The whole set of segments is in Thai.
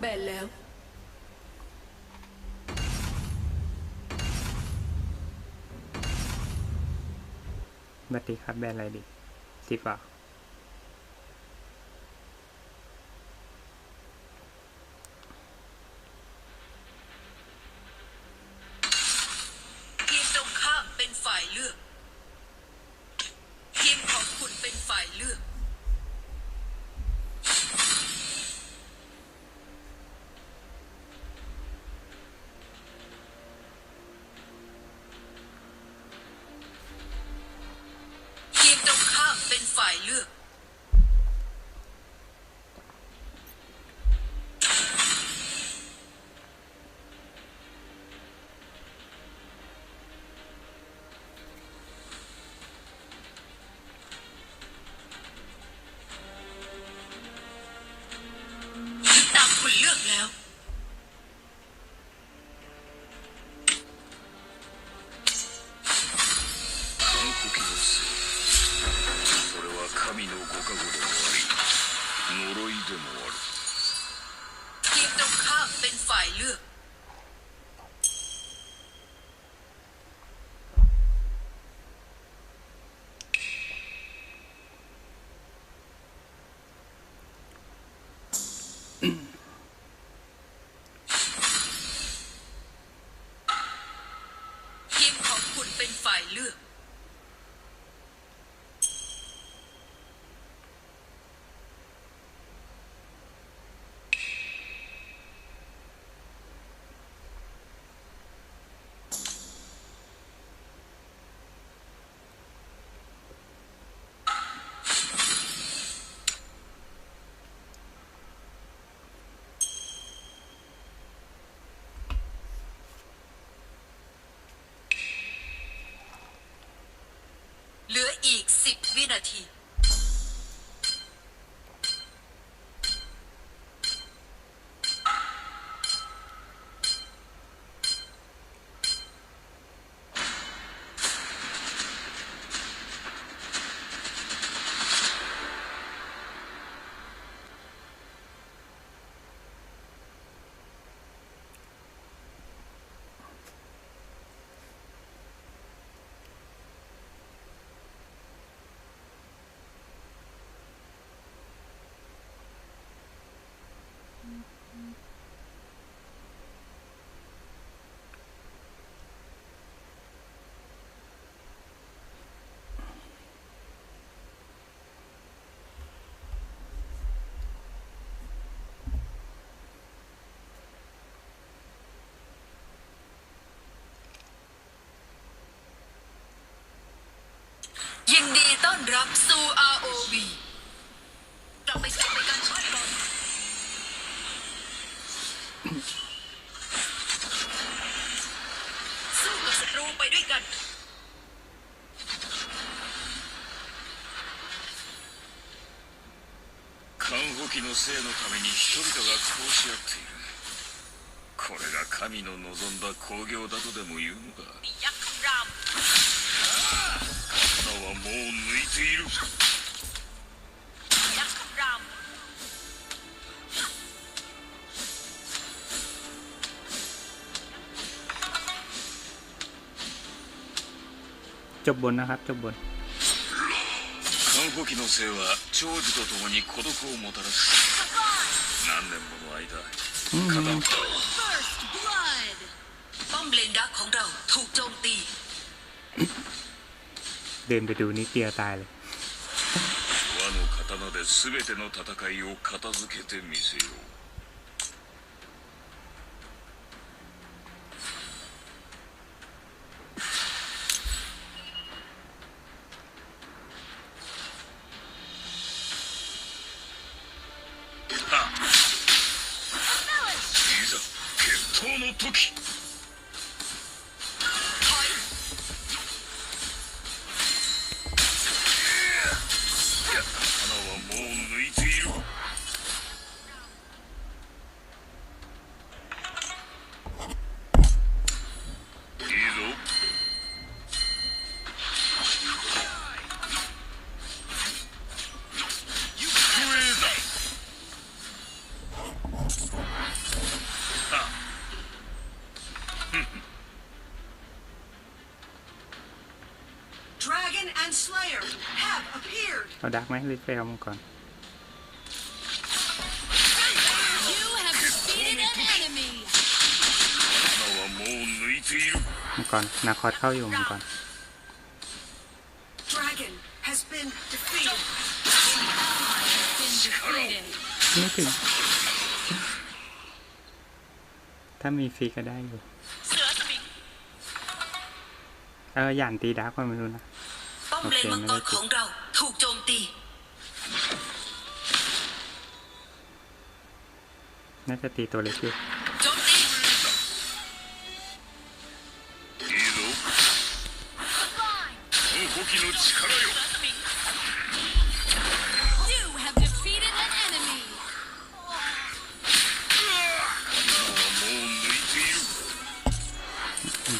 แบนแล้ว บัตติครับแบรนด์อะไรดีสีฟ้า สิบ รับสู่ ROV กลับไปสู่ในการชาร์จบอลสู้กับศัตรูไปด้วยกัน 看護機の生のために人々が殺し合っているこれが神の望んだ興行だとでも言うのか ยักษ์คำราม 刀はもう抜い ている ยักษ์คำราม จบบนนะครับ จบบน 看護機の生は長寿と共に孤独をもたらし何年もの間片を เดินไปดูนิดเดียวตายเลย 和の刀で全ての戦いを片付けてみせよう はっいざ決闘の時 เราดักไหมรีเฟลมก่อนมังกรนาคอดเข้าอยู่มังกรไม่ถึง ถ้ามีฟีก็ได้อยู่ เออหยานตีดาร์กมันไม่รู้นะ อมเลนมังกรของเรา ถูกโจมตี น่าจะตีตัวเล็กอยู่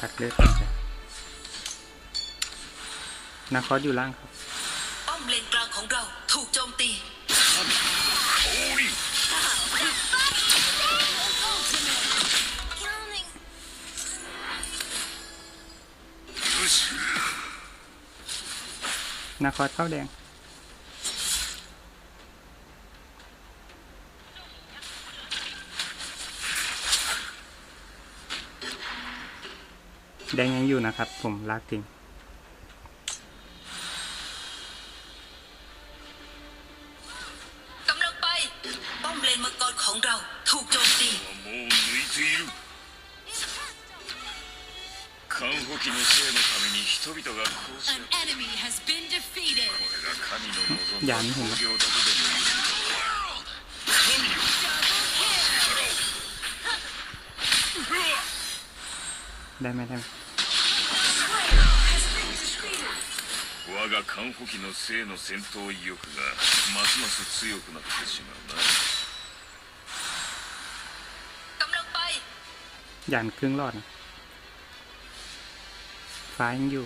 ตักเลือด นาคอสอยู่ล่างครับ ป้อมเลนกลางของเราถูกโจมตี นาคอสเข้าแดง แดงยังอยู่นะครับ ผมลากทิ้ง の望んだやんほんま工業だとでも言うのか神よ ได้ไหมได้ไหม 我が看護機の生の戦闘意欲がますます強くなってしまうな กำลังไป หยานครึ่งรอดนะฟ้ายังอยู่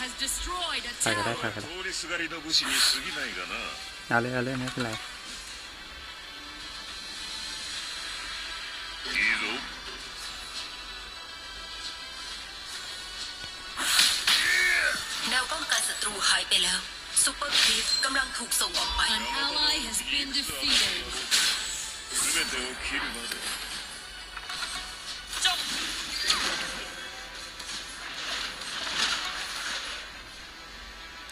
has destroyed a ไปก็ได้ไปก็ 通 ได้ りすがりの武士に過ぎないがな เอาเลยเอาเลยไม่เป็นไร いいぞ แนวป้องกันศัตรูหายไปแล้วซูเปอร์ครีปกำลังถูกส่งออกไป An ally has been defeated 全てを切るまで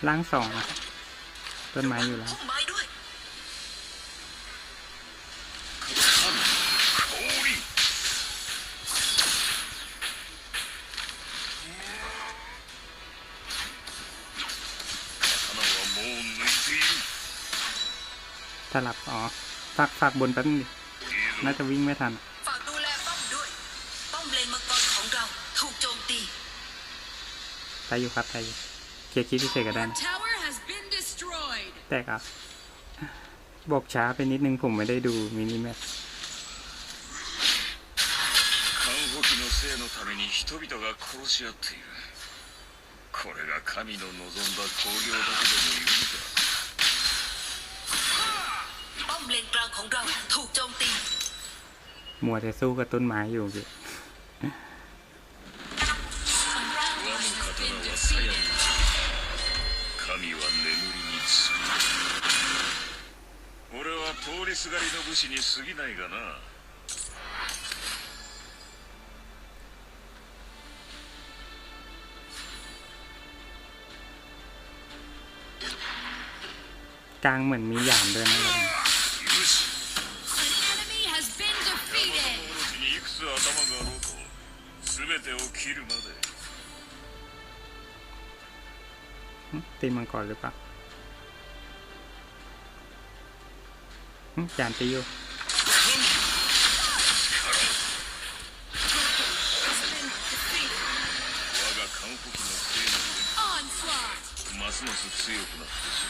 ล้างสองนะต้นไม้อยู่แล้วสลับอ๋อฝากฝากบนแป๊บนึงน่าจะวิ่งไม่ทันฝากดูแลป้อมด้วยป้อมเลนมังกรของเราถูกโจมตีไปอยู่ครับไปอยู่ เคลียร์คิดพิเศษก็ได้นะ Tower has been destroyed แตกอ่ะ บอกช้าไปนิดนึงผมไม่ได้ดูมินิแมป 看護機の生のために人々が殺し合っているこれが神の望んだ興行だとでも言うのか ป้อมเลนกลางของเราถูกโจมตี มัวแต่สู้กับต้นไม้อยู่พี่ 通りすがりの武士に過ぎないがな กลางเหมือนมีหยามด้วยนะ よし An enemy has been 山 defeated のオロチにいくつ頭があろうと全てを切るまで หึตีมังกรหรือเปล่า จานตีอยู่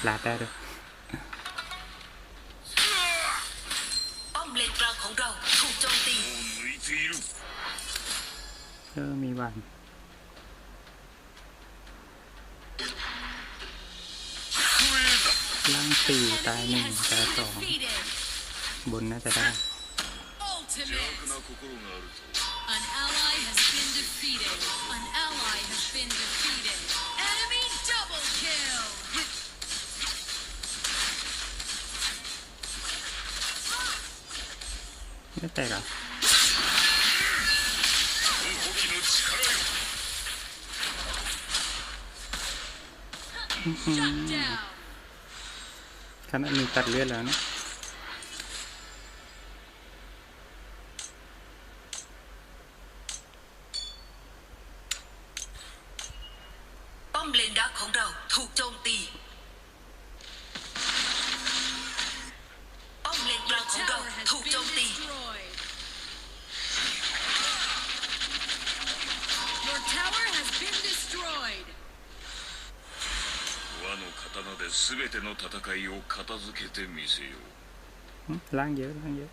ลาได้ด้วยกเออมีวัน สี่ตายหนึ่งตายสองบนน่าจะได้ไม่แตกอะอืม ตัดเ刀で全ての戦いを片付けてみせよう หึล่างเยอะล่างเยอะ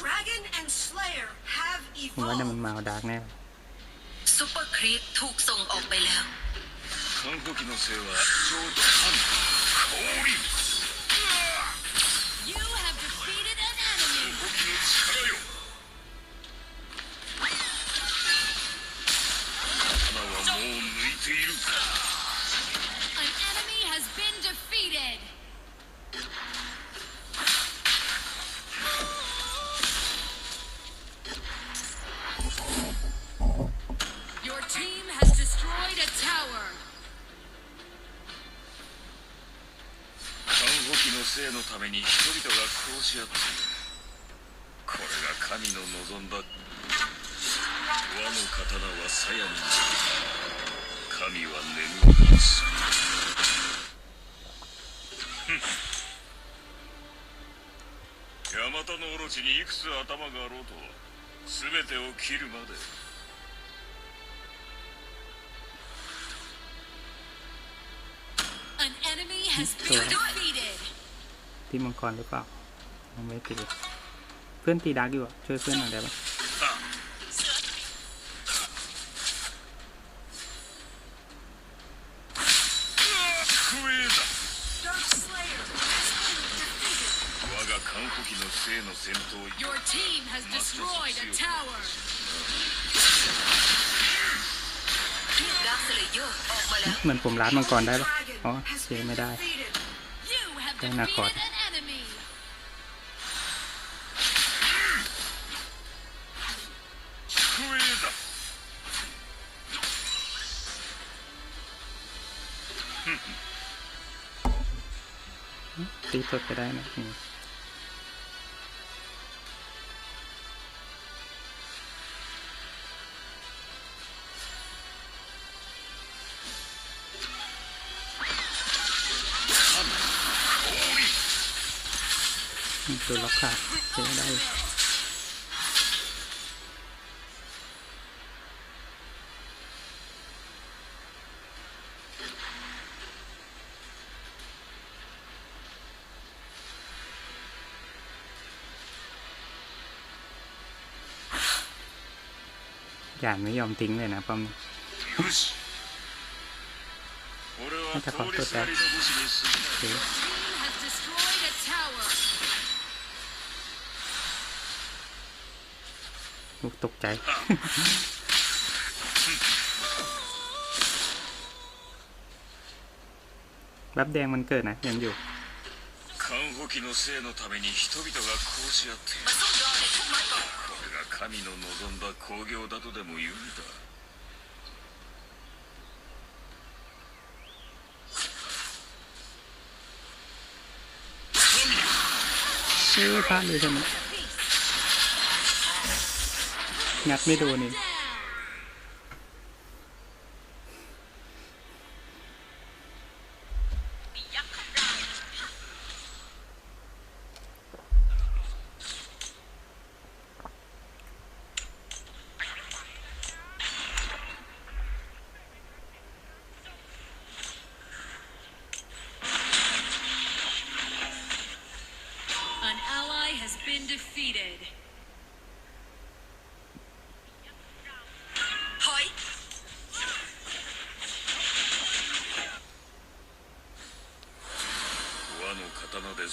Dragon and Slayer have ผมว่าเนี่ยมัน evolved. มาเอาดาร์กแน่ ซุปเปอร์ครีปถูกส่งออกไปแล้ว 看護機のせいはちょうど神 が殺し合っているこれが神の望んだ和の刀は鞘になる神は眠りますヤマタのオロチにいくつ頭があろうと全てを切るまで An enemy has been defeated. ที่มังกรหรือเปล่า ไม่ตีเพื่อนตีดักอยู่ช่วยเพื่อนหน่อยได้ปะเหมือนผมร้านมังกรได้ปะอ๋อเชไม่ได้ได้นาคอร์ ตีสดก็ได้นะตัวล็อกขาดใช้ได้ เลยอย่าไม่ยอมทิ้งเลยนะป้อม よし俺は通りすがりの武士に過ぎない โอเค Team has destroyed a tower. ลูกตกใจ รับแดงมันเกิดนะยังอยู่ 看護機のせいのために人々が殺し合っている 神の望んだ興行だとでも言うんだ ชื่อพลาดเลยใช่ไหมงัดไม่โดนนี่ Down. 'An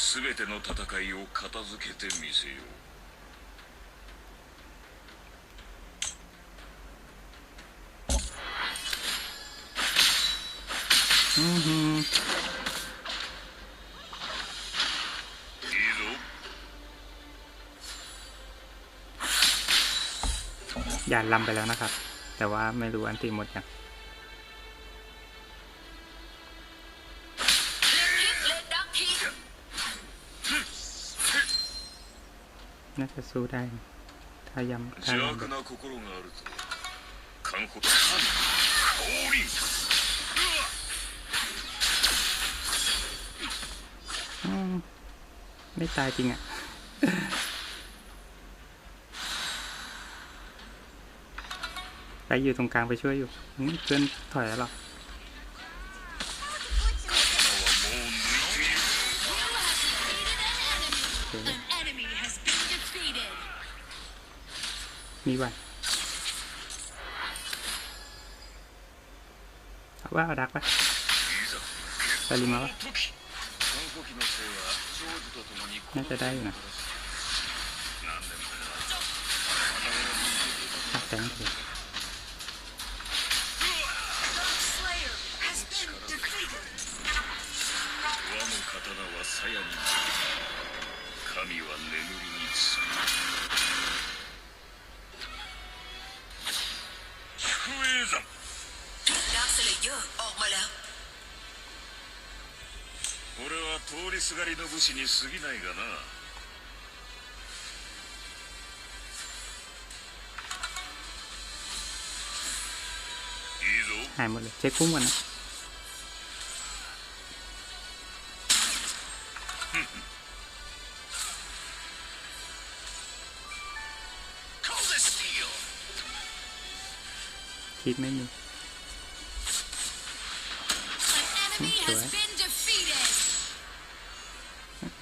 全ての戦いを片付けてみせよう อือหือ いいぞ ยานลำไปแล้วนะครับ แต่ว่าไม่รู้อันตีหมดยัง น่าจะสู้ได้ ถ้าย้ำถ้ายำไม่ตายจริงอะไปอยู่ตรงกลางไปช่วยอยู่เพื่อนถอยแล้วหรอ มีวันเอาว่าเอาดักปะ いざ ไปริมาวะ 時カンホ機の生は長寿とともにน่าจะได้อยู่นะ 何年もな หักแตงเถอะ Slayer has been defeated. 和の刀は鞘になる神は眠りにつく 通りすがりの武士に過ぎないがな いいぞ หายหมดเลย เช็คคุ้มก่อนนะ カウデスティオ คิดไม่มี An enemy has Okay. been defeated.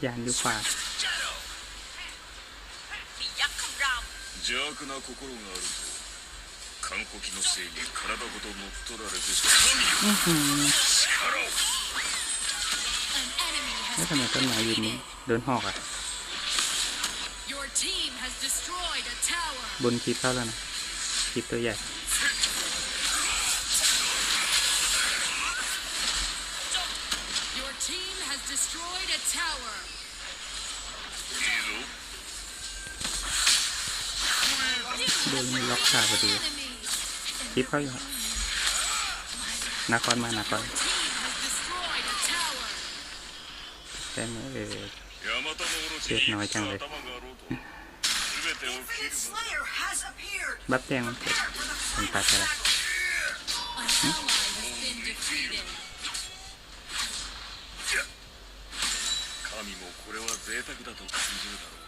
ยานอยู่ขวา ジャロ มียักษ์คำราม 邪悪な心があるとカンコキのせいに体ごと乗っ取られてしまう神よ อื้อหือ 力を An enemy แล้ว has ทำไมต้นไม้ยืนนี่โดนหอกอ่ะ Your team has destroyed a tower. บนคลิปเข้าแล้วนะคลิปตัวใหญ่ ดนมันล็อกขาพอดี Enemy. คลิปเข้าอยู่ครับนาคอนมานาคอน Team has destroyed a tower. ได้ไหมเออ ヤマタノオロチchết に nói いくつ chăng 頭 đây. があろうと全てを切る Infinite まで Slayer has appeared. บัฟแดงมันเกิด Prepare for the มัน final ตัดไปแล้ว battle. An ally has been defeated. 神もこれは贅沢だと感じるだろう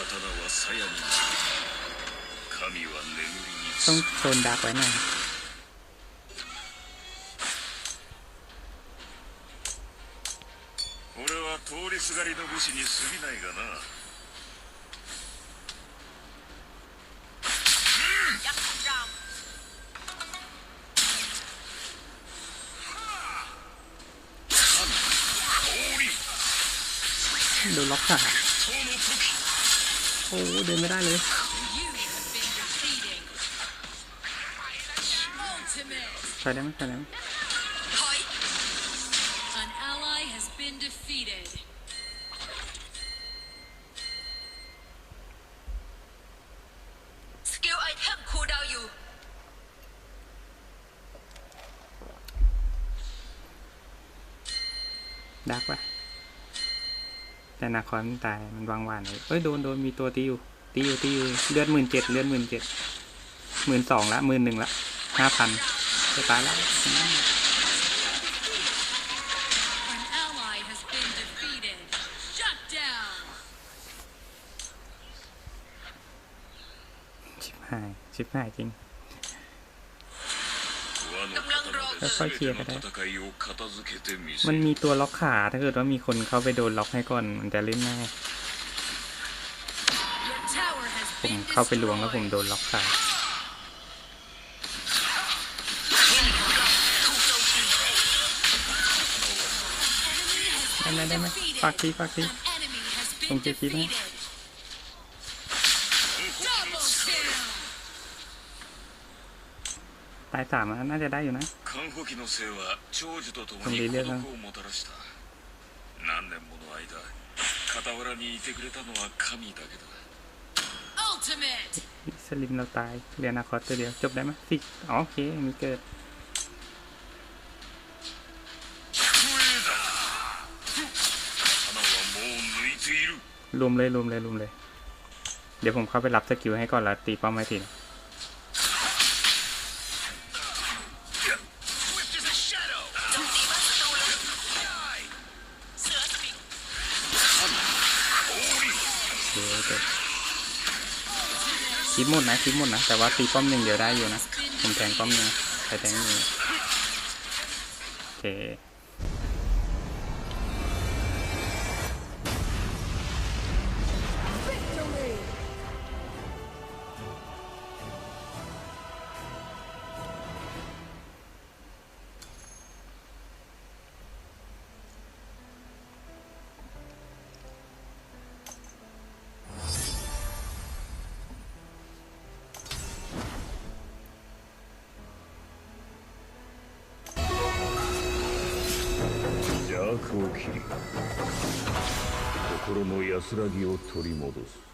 ต้อง つく โซนดักไว้หน่อย 俺は通りすがりの武士に過ぎないがな ยักษ์คำราม 降臨 โดนล็อกขา その時 โอ้เดินไม่ได้เลย You have been defeated. Ultimate. ไปได้ไหมไปได้ไหมถอย An ally has been defeated. สกิลไอเทมคูลดาวน์อยู่ดักปะ แต่นาคอนตายมันวางหวานเลยเอ้ยโดนโดนมีตัวตีอยู่ตีอยู่ตีอยู่เลือดหมื่นเจ็ดเลือดหมื่นเจ็ดหมื่นสองละหมื่นหนึ่งละห้าพันจะตายแล้วชิบหายชิบหายจริง ค่อยเคลียร์ก็ได้ มันมีตัวล็อกขาถ้าเกิดว่ามีคนเข้าไปโดนล็อกให้ก่อนมันจะเล่นง่ายผมเข้าไปลวงแล้วผมโดนล็อกขาได้ไหมได้ไหมฝากทีฝากทีผมจะคิดให้ายสามน่าจะได้อยู่นะคนดีเลือกนะสลิมเราตายเรียนอนาคตตัวเดียวจบได้ไหมสิโอเค มีเกิดรวมเลยรวมเลยรวมเลย เดี๋ยวผมเข้าไปรับสกิลให้ก่อนละตีป้อมไม่ถิ่ ลิปหมดนะคลิปหมดนะ แต่ว่าตีป้อมหนึ่งเดียวได้อยู่นะผมแทงป้อมหนึ่งใครแทงหนึ่งโอเค を切り心の安らぎを取り戻す。